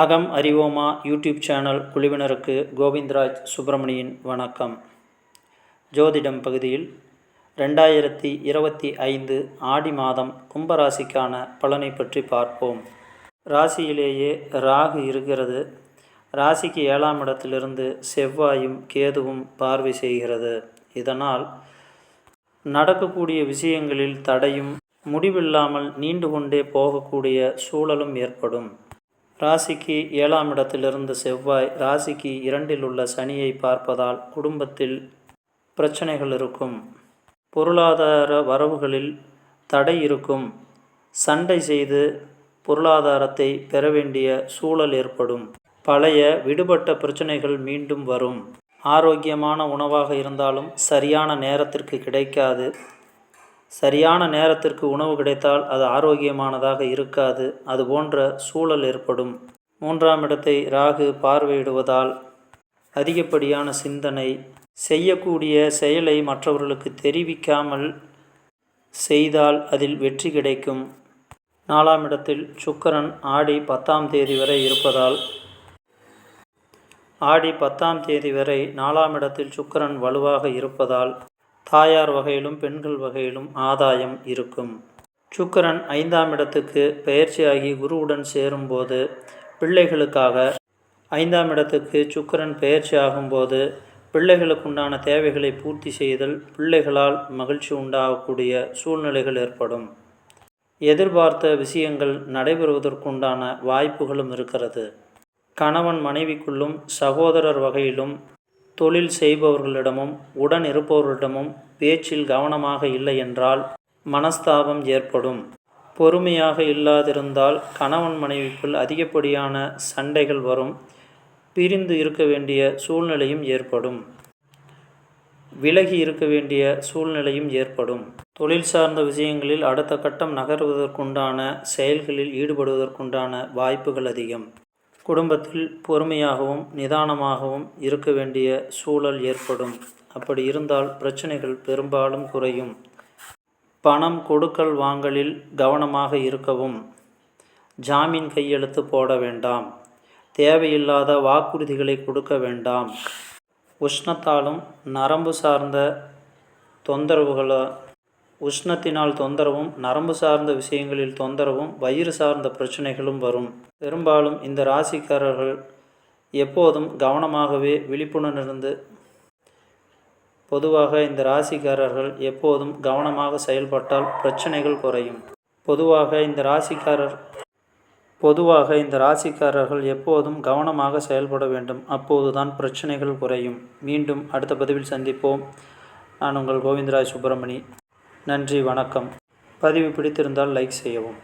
அகம் அறிவோமா YouTube channel குழுவினருக்கு கோவிந்தராஜ் சுப்பிரமணியின் வணக்கம். ஜோதிடம் பகுதியில் ரெண்டாயிரத்தி இருபத்தி ஐந்து ஆடி மாதம் கும்பராசிக்கான பலனை பற்றி பார்ப்போம். ராசியிலேயே ராகு இருக்கிறது. ராசிக்கு ஏழாம் இடத்திலிருந்து செவ்வாயும் கேதுவும் பார்வை செய்கிறது. இதனால் நடக்கக்கூடிய விஷயங்களில் தடையும் முடிவில்லாமல் நீண்டு கொண்டே போகக்கூடிய சூழலும் ஏற்படும். ராசிக்கு ஏழாம் இடத்திலிருந்து செவ்வாய் ராசிக்கு இரண்டில் உள்ள சனியை பார்ப்பதால் குடும்பத்தில் பிரச்சனைகள் இருக்கும். பொருளாதார வரவுகளில் தடை இருக்கும். சண்டை செய்து பொருளாதாரத்தை பெற வேண்டிய சூழல் ஏற்படும். பழைய விடுபட்ட பிரச்சனைகள் மீண்டும் வரும். ஆரோக்கியமான உணவாக இருந்தாலும் சரியான நேரத்திற்கு கிடைக்காது. சரியான நேரத்திற்கு உணவு கிடைத்தால் அது ஆரோக்கியமானதாக இருக்காது. அது போன்ற சூழல் ஏற்படும். மூன்றாம் இடத்தை ராகு பார்வையிடுவதால் அதிகப்படியான சிந்தனை செய்யக்கூடிய செயலை மற்றவர்களுக்கு தெரிவிக்காமல் செய்தால் அதில் வெற்றி கிடைக்கும். நாலாம் இடத்தில் சுக்கரன் ஆடி பத்தாம் தேதி வரை இருப்பதால் ஆடி பத்தாம் தேதி வரை நாலாம் இடத்தில் சுக்கரன் வலுவாக இருப்பதால் தாயார் வகையிலும் பெண்கள் வகையிலும் ஆதாயம் இருக்கும். சுக்கரன் ஐந்தாம் இடத்துக்கு பயிற்சியாகி குருவுடன் சேரும்போது பிள்ளைகளுக்காக ஐந்தாம் இடத்துக்கு சுக்கரன் பயிற்சி ஆகும்போது பிள்ளைகளுக்குண்டான தேவைகளை பூர்த்தி செய்தல் பிள்ளைகளால் மகிழ்ச்சி உண்டாகக்கூடிய சூழ்நிலைகள் ஏற்படும். எதிர்பார்த்த விஷயங்கள் நடைபெறுவதற்குண்டான வாய்ப்புகளும் இருக்கிறது. கணவன் மனைவிக்குள்ளும் சகோதரர் வகையிலும் தொழில் செய்பவர்களிடமும் உடன் இருப்பவர்களிடமும் பேச்சில் கவனமாக இல்லை என்றால் மனஸ்தாபம் ஏற்படும். பொறுமையாக இல்லாதிருந்தால் கணவன் மனைவிக்குள் அதிகப்படியான சண்டைகள் வரும். பிரிந்து இருக்க வேண்டிய சூழ்நிலையும் ஏற்படும். விலகி இருக்க வேண்டிய சூழ்நிலையும் ஏற்படும். தொழில் சார்ந்த விஷயங்களில் அடுத்த கட்டம் நகர்வதற்குண்டான செயல்களில் ஈடுபடுவதற்குண்டான வாய்ப்புகள் அதிகம். குடும்பத்தில் பொறுமையாகவும் நிதானமாகவும் இருக்க வேண்டிய சூழல் ஏற்படும். அப்படி இருந்தால் பிரச்சனைகள் பெரும்பாலும் குறையும். பணம் கொடுக்கல் வாங்கலில் கவனமாக இருக்கவும். ஜாமீன் கையெழுத்து போட வேண்டாம். தேவையில்லாத வாக்குறுதிகளை கொடுக்க வேண்டாம். உஷ்ணத்தாலும் நரம்பு சார்ந்த தொந்தரவுகளை உஷ்ணத்தினால் தொந்தரவும் நரம்பு சார்ந்த விஷயங்களில் தொந்தரவும் வயிறு சார்ந்த பிரச்சனைகளும் வரும். பெரும்பாலும் இந்த ராசிக்காரர்கள் எப்போதும் கவனமாகவே விழிப்புணர்ந்து பொதுவாக இந்த ராசிக்காரர்கள் எப்போதும் கவனமாக செயல்பட்டால் பிரச்சனைகள் குறையும். பொதுவாக இந்த ராசிக்காரர் பொதுவாக இந்த ராசிக்காரர்கள் எப்போதும் கவனமாக செயல்பட வேண்டும். அப்போதுதான் பிரச்சனைகள் குறையும். மீண்டும் அடுத்த பதிவில் சந்திப்போம். நான் உங்கள் கோவிந்தராஜ் சுப்பிரமணி. நன்றி வணக்கம். பதிவு பிடித்திருந்தால் லைக் செய்யவும்.